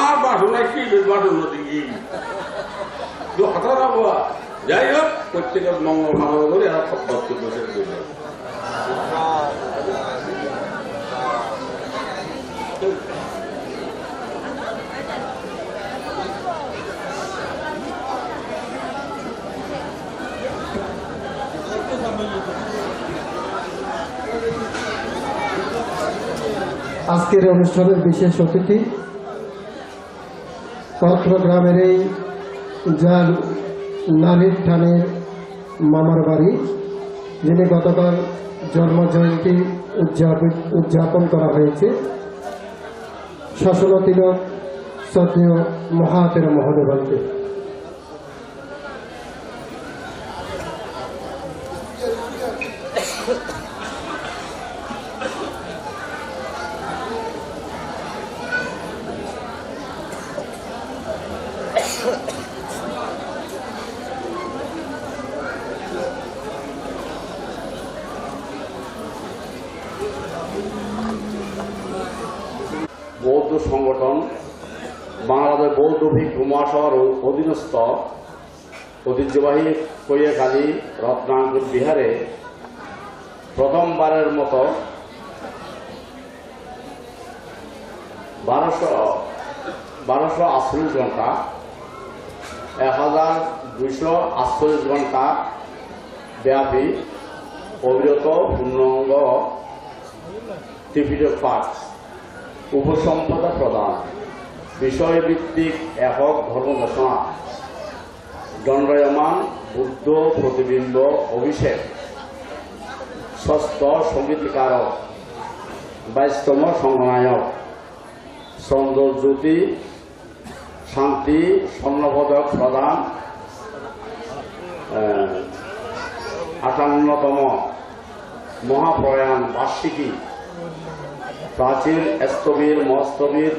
আর বাসনা কি বাসন দিকে হঠাৎ আবহাওয়া যাই হোক, প্রত্যেকের মঙ্গল কামনা করে, আর বক্তব্য শেষ করবে আজকের অনুষ্ঠানের বিশেষ অতিথি কত্র গ্রামের এই যার নারীর থানের মামার বাড়ি, যিনি গতকাল জন্ম জয়ন্তী উদযাপন উদযাপন করা হয়েছে। শাসনতিলক তিলক শ্রদ্ধেয় মহাতের মহোদয়কে বৌদ্ধ সংগঠন, বাংলাদেশ বৌদ্ধ ভিক্ষু মহাসভার অধীনস্থ, ঐতিহ্যবাহী কৈয়াখালী রত্নাঙ্কুর বিহারে প্রথমবারের মতো বারোশো বারোশো আটচল্লিশ ঘণ্টা এক হাজার দুইশো আটচল্লিশ ঘণ্টা ব্যাপী অবিরত পূর্ণাঙ্গ ত্রিপিটক পাঠ উপসম্পদা প্রদান। বিষয়ভিত্তিক একক ধর্ম ঘোষণা দণ্ডায়মান বুদ্ধ প্রতিবিম্ব অভিষেক। ষষ্ঠ সঙ্গীতকারক। বাইশতম সংগনায়ক চন্দ্রজ্যোতি শান্তি, স্বর্ণপদক প্রদান আটান্নতম মহাপ্রয়াণ বার্ষিকী। প্রাচীন স্থবির মস্তবির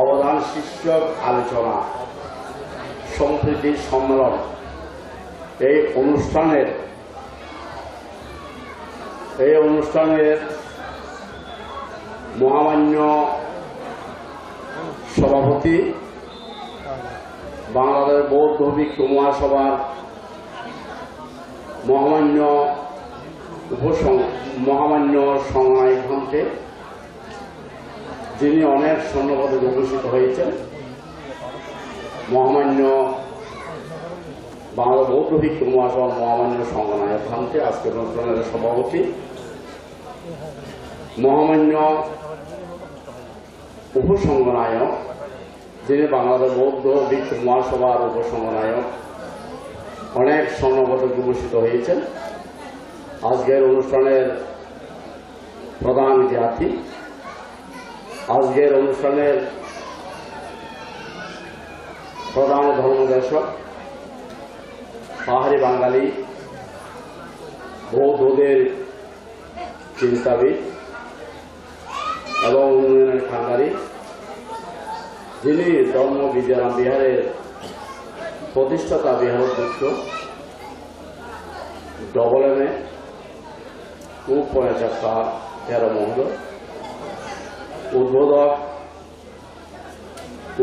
অবদান শীর্ষক আলোচনা। সম্প্রীতি সম্মেলন। এই অনুষ্ঠানের এই অনুষ্ঠানের মহামান্য সভাপতি বাংলাদেশ বৌদ্ধ ভিক্ষু মহাসভার মহামান্য উপসং মহামান্য সংগ্রামী ঘন্টে যিনি অনেক স্বর্ণপদে বিভূষিত হয়েছেন। মহামান্য বাংলা বৌদ্ধ ভিক্ষু মহাসভার মহামান্য সংগ্রামী ঘন্টে আজকের অনুষ্ঠানের সভাপতি। মহামান্য উপসংগনায়ক যিনি বাংলাদেশ বৌদ্ধ ভিক্ষু মহাসভার উপসংগনায়ক অনেক স্বর্ণপদক বিভূষিত হয়েছেন। আজকের অনুষ্ঠানের প্রধান জ্ঞাতি, আজকের অনুষ্ঠানের প্রধান ধর্মদর্শক, পাহাড়ি বাঙালি, বৌদ্ধদের চিন্তাবিদ এবং উন্নয়নের খাঙ্গারি যিনি ধর্ম বিদ্যারাম বিহারের প্রতিষ্ঠাতা, বিহার অধ্যক্ষ ডবল এম এ তেরো মহোদয় উদ্বোধক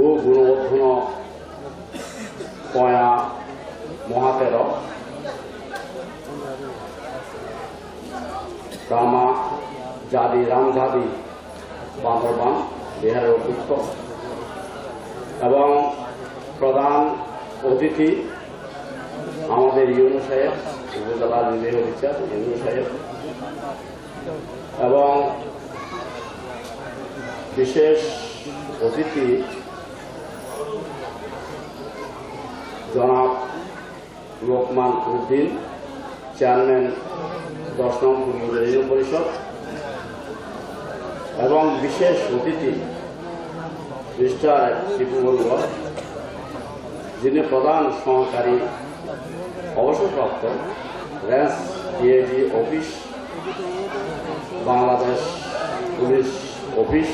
ও গুণবর্ধন কয়া মহাতের, রামা জাদি রামজাদি বান্দরবান বিহারের অধ্যক্ষ। এবং প্রধান অতিথি আমাদের ইউনু সাহেব, উপজেলা নির্বাহী অফিসার ইউনু সাহেব, এবং বিশেষ অতিথি জনাব লোকমান উদ্দিন, চেয়ারম্যান দশ পরিষদ, এবং বিশেষ অতিথি মিস্টার বড়ুয়া যিনি প্রধান সহকারী অবসরপ্রাপ্ত র্যান্স DAG office, Bangladesh police office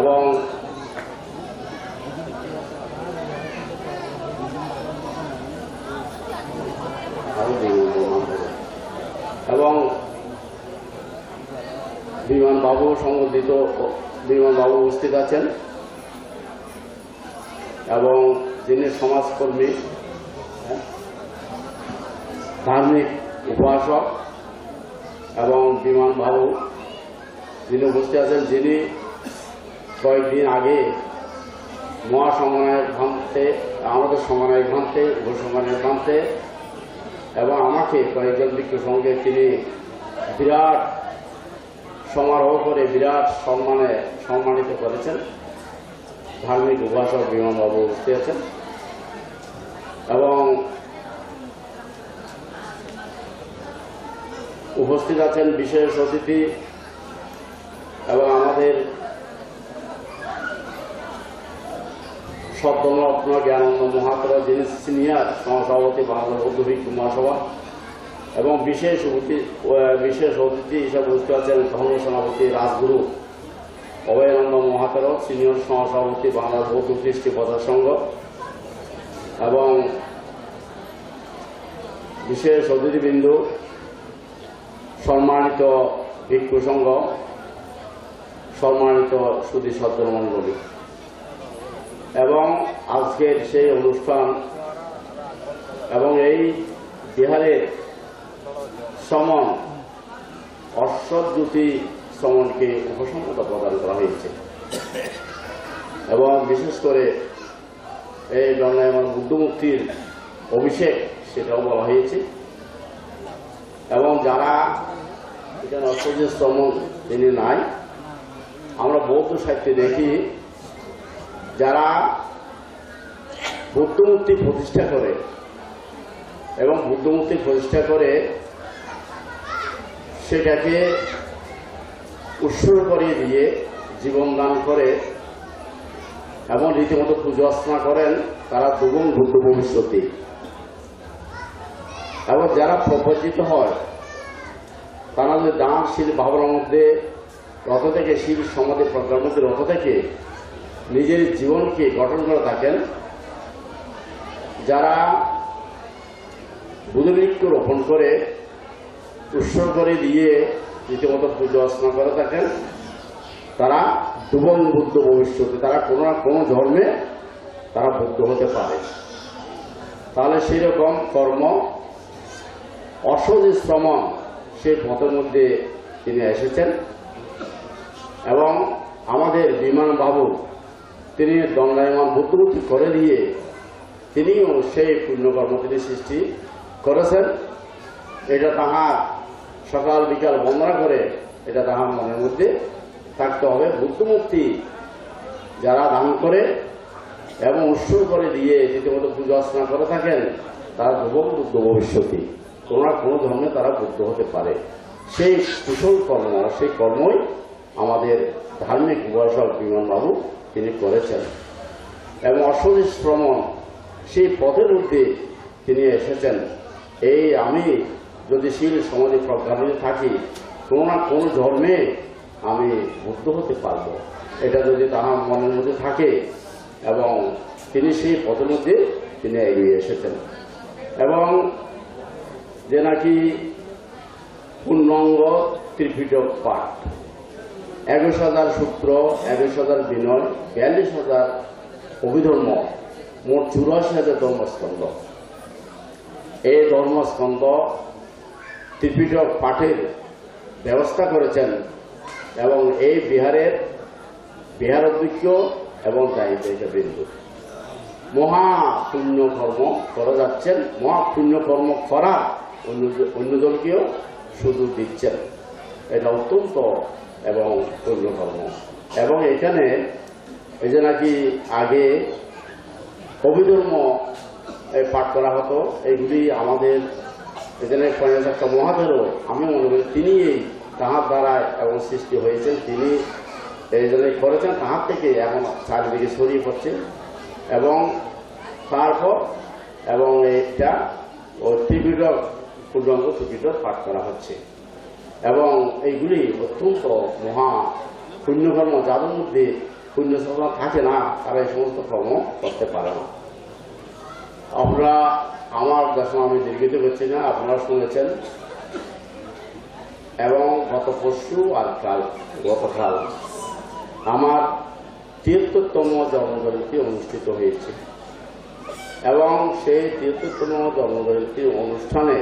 এবং। এবং বিমান বাবু সম্বন্ধিত বাবু উপস্থিত আছেন এবং যিনি সমাজকর্মী হ্যাঁ, ধার্মিক উপাসক এবং বিমান বাবু যিনি উপস্থিত আছেন যিনি কয়েকদিন আগে মহাসমানের ভ্রান্তে আমাদের সমানের ভ্রান্তে উপসমানের ভ্রান্তে এবং আমাকে কয়েকজন বিজ্ঞ সঙ্গে তিনি বিরাট সমারোহ করে বিরাট সম্মানে সম্মানিত করেছেন। ধার্মিক উপাসক বিমানবাবু উপস্থিত আছেন। এবং উপস্থিত আছেন বিশেষ অতিথি এবং আমাদের সদ্যরত্ন জ্ঞানন্দ মহাত্র যিনি সিনিয়র সহসভাপতি বাংলা বৌদ্ধ মহাসভা এবং বিশেষ বিশেষ অতিথি হিসাবে উপস্থিত আছেন ধর্ম সভাপতি রাজগুরু অভয়ানন্দ মহাতের সিনিয়র সহসভাপতি বাংলা বৌদ্ধ কৃষ্টি প্রচার সংঘ এবং বিশেষ অতিথিবৃন্দ, সম্মানিত ভিক্ষু সংঘ, সম্মানিত সুদী সজ্জনমণ্ডলী এবং আজকের সেই অনুষ্ঠান এবং এই বিহারের সমন অশ্বজ্যোতি সমনকে উপসম্পদা প্রদান করা হয়েছে। এবং বিশেষ করে এই জন্মায়মান বুদ্ধমুক্তির অভিষেক সেটাও বলা হয়েছে। এবং যারা এখানে অশ্বজিৎ সমন তিনি নাই, আমরা বৌদ্ধ সাহিত্যে দেখি যারা বুদ্ধমূর্তি প্রতিষ্ঠা করে এবং বুদ্ধমূর্তি প্রতিষ্ঠা করে সেটাকে উৎসর্গ করিয়ে দিয়ে জীবন দান করে এবং রীতিমতো পুজো অর্চনা করেন তারা দুগুণ বুদ্ধ ভবিষ্যতে। এবং যারা প্রবর্জিত হয়, তারা যদি দান শিল ভাবনার মধ্যে রথ থেকে শিল সমাধি প্রজ্ঞার মধ্যে রথ থেকে নিজের জীবনকে গঠন করে থাকেন, যারা বুধবৃক্ষ রোপণ করে উৎসর্গ করে দিয়ে রীতিমতো পুজো অর্চনা করে থাকেন। তারা দুবন বুদ্ধ ভবিষ্যতে, তারা কোনো না কোনো ধর্মে তারা বুদ্ধ হতে পারে। তাহলে সেই রকম কর্ম অসজ শ্রমণ সেই পথের মধ্যে তিনি এসেছেন এবং আমাদের বিমান বাবু, তিনি দণ্ডায়মান বুদ্ধমূর্তি করে দিয়ে তিনিও সেই পুণ্যকর্ম তিনি সৃষ্টি করেছেন। এটা তাহার সকাল বিকাল বন্দনা করে এটা তাহার মনের মধ্যে থাকতে হবে। বুদ্ধমূর্তি যারা দান করে এবং উৎসুর করে দিয়ে রীতিমতো পুজো অর্চনা করে থাকেন, তারা ধ্রুবক বুদ্ধ ভবিষ্যতে কোনো না কোনো ধর্মে তারা বুদ্ধ হতে পারে। সেই কুশল কর্ম, সেই কর্মই আমাদের ধার্মিক উপাসক বিমানবাবু তিনি করেছেন। এবং ভ্রমণ সেই পথের মধ্যে তিনি এসেছেন। এই আমি যদি শীল সমাজে প্রজ্ঞাপনে থাকি, কোনো না কোনো ধর্মে আমি বুদ্ধ হতে পারব। এটা যদি তাহার মনের মধ্যে থাকে এবং তিনি সেই পথের মধ্যে তিনি এগিয়ে এসেছেন। এবং যে নাকি পূর্ণাঙ্গ ত্রিপিটক পাঠ, একুশ হাজার সূত্র, একুশ হাজার বিনয়, বিয়াল্লিশ হাজার অভিধর্ম, মোট চুরাশি হাজার ধর্মস্কন্ধ। এই ধর্মস্কন্ধ ত্রিপিটক পাঠের ব্যবস্থা করেছেন এবং এই বিহারের বিহার অধ্যক্ষ এবং দায়িত্ব বিন্দু। মহা পুণ্য কর্ম করে যাচ্ছেন, মহা পুণ্য কর্ম করা অন্য অন্যজনকেও সুযোগ দিচ্ছেন। এটা অত্যন্ত এবং পুণ্য কর্ম এবং এখানে এই যে নাকি আগে অভিধর্ম পাঠ করা হতো, এগুলি আমাদের এখানে একটা মহাদেরও আমি মনে করি তিনি এই তাহার দ্বারা এবং সৃষ্টি হয়েছেন, তিনি এই জন্য করেছেন তাহার থেকে এখন চারিদিকে ছড়িয়ে পড়ছে। এবং তারপর এবং এটা ও ত্রিপিট পূর্ণাঙ্গ ত্রিপিট পাঠ করা হচ্ছে। এবং এইগুলি অত্যন্ত মহা পুণ্যকর্ম, যাদের মধ্যে পুণ্য থাকে না, তারা এই সমস্ত কর্ম করতে পারে না। আমরা আমার যখন আমি দীর্ঘিত করছি না, আপনারা শুনেছেন। এবং গত পরশু আর কাল, গতকাল আমার তিয়াত্তরতম জন্মজয়ন্তী অনুষ্ঠিত হয়েছে। এবং সেই তিয়াত্তরতম জন্মজয়ন্তী অনুষ্ঠানে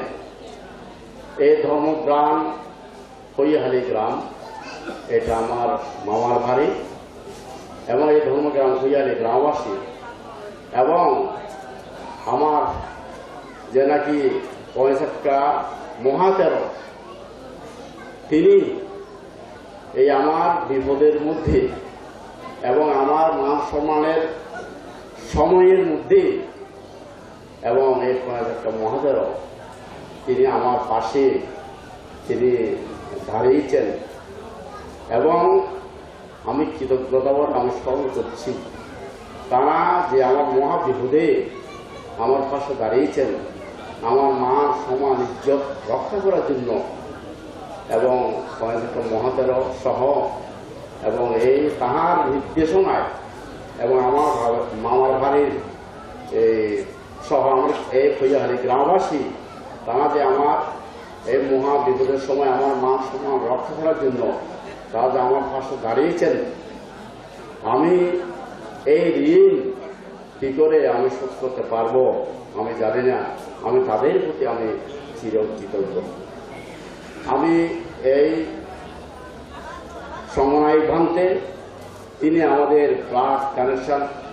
এই ধর্মগ্রাম হইহালি গ্রাম, এটা আমার মামার বাড়ি, এবং এই ধর্মগ্রাম হইয়ালি গ্রামবাসী এবং আমার যে নাকি পয়সাক্কা মহাতের। তিনি এই আমার বিপদের মধ্যে এবং আমার মান সম্মানের সময়ের মধ্যে এবং এই পয়সাক্কা মহাতেরও তিনি আমার পাশে তিনি দাঁড়িয়েছেন এবং আমি কৃতজ্ঞতাবোধ আমি স্মরণ করছি। তারা যে আমার মহা আমার পাশে দাঁড়িয়েছেন। আমার মা সমান ইজ্জত রক্ষা করার জন্য এবং কয়েকটা মহাতের সহ এবং এই তাহার নির্দেশনায় এবং আমার মামার বাড়ির এই সহ আমার এই খৈয়াহারি গ্রামবাসী, তারা যে আমার এই মহা বিপদের সময় আমার মা সম্মান রক্ষা করার জন্য তারা যে আমার পাশে দাঁড়িয়েছেন, আমি এই ঋণ কি করে আমি শোধ করতে পারব আমি জানি না। আমি তাদের প্রতি আমি চির কৃতজ্ঞ আমি এই সময় ভাঙতে তিনি আমাদের ব্লাড কানেকশন